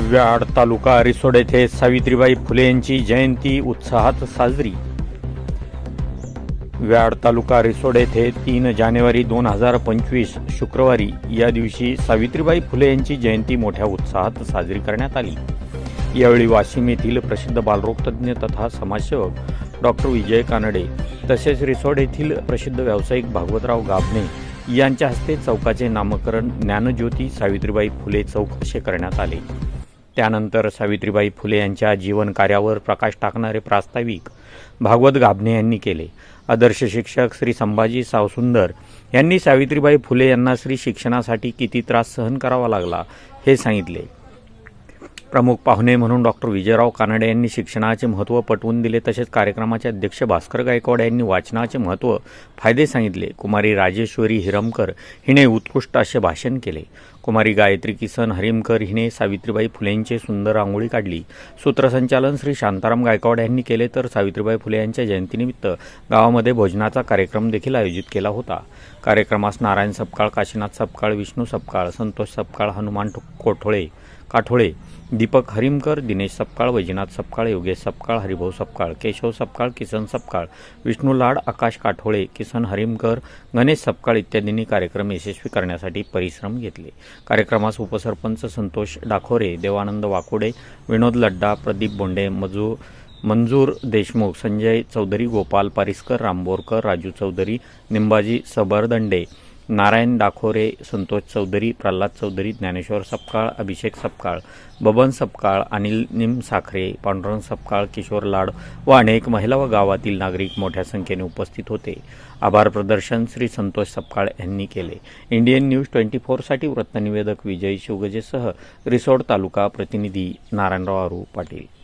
व्याड तालुका रिसोड येथे सावित्रीबाई फुले यांची जयंती उत्साहात साजरी. व्याड तालुका रिसोड येथे तीन जानेवारी दोन हजार पंचवीस शुक्रवारी या दिवशी सावित्रीबाई फुले यांची जयंती मोठ्या उत्साहात साजरी करण्यात आली. यावेळी वाशिम येथील प्रसिद्ध बालरोगतज्ञ तथा समाजसेवक डॉक्टर विजय कानडे तसेच रिसोड येथील प्रसिद्ध व्यावसायिक भागवतराव गाभणे यांच्या हस्ते चौकाचे नामकरण ज्ञानज्योती सावित्रीबाई फुले चौक असे करण्यात आले. त्यानंतर सावित्रीबाई फुले यांच्या जीवन कार्यावर प्रकाश टाकणारे प्रास्ताविक भागवत गाभणे यांनी केले. आदर्श शिक्षक श्री संभाजी सावसुंदर यांनी सावित्रीबाई फुले यांना श्री शिक्षणासाठी किती त्रास सहन करावा लागला हे सांगितले. प्रमुख पाहुणे म्हणून डॉक्टर विजयराव कानडे यांनी शिक्षणाचे महत्त्व पटवून दिले तसेच कार्यक्रमाचे अध्यक्ष भास्कर गायकवाड यांनी वाचनाचे महत्त्व फायदे सांगितले. कुमारी राजेश्वरी हिरमकर हिने उत्कृष्ट असे भाषण केले. कुमारी गायत्री किसन हरिमकर हिने सावित्रीबाई फुलेंचे सुंदर रांगोळी काढली. सूत्रसंचालन श्री शांताराम गायकवाड यांनी केले तर सावित्रीबाई फुले यांच्या जयंतीनिमित्त गावामध्ये भोजनाचा कार्यक्रम देखील आयोजित केला होता. कार्यक्रमास नारायण सपकाळ काशीनाथ सपकाळ विष्णू सपकाळ संतोष सपकाळ हनुमान कोठोळे काठोळे दीपक हरिमकर दिनेश सपकाळ वैजनाथ सपकाळ योगेश सपकाळ हरिभाऊ सपकाळ केशव सपकाळ किसन सपकाळ विष्णू लाड आकाश काठोळे किसन हरिमकर गणेश सपकाळ इत्यादींनी कार्यक्रम यशस्वी करण्यासाठी परिश्रम घेतले. कार्यक्रमास उपसरपंच संतोष डाखोरे देवानंद वाकोडे विनोद लड्डा प्रदीप बोंडे मजू मंजूर देशमुख संजय चौधरी गोपाल पारिसकर रामबोरकर राजू चौधरी निंबाजी सबरदंडे नारायण डाखोरे संतोष चौधरी प्रल्हाद चौधरी ज्ञानेश्वर सपकाळ अभिषेक सपकाळ बबन सपकाळ अनिल निमसाखरे पांडुरंग सपकाळ किशोर लाड व अनेक महिला व गावातील नागरिक मोठ्या संख्येने उपस्थित होते. आभार प्रदर्शन श्री संतोष सपकाळ यांनी केले. इंडियन न्यूज ट्वेंटी फोरसाठी वृत्तनिवेदक विजय शिवगजेसह रिसोड तालुका प्रतिनिधी नारायणराव आरू पाटील.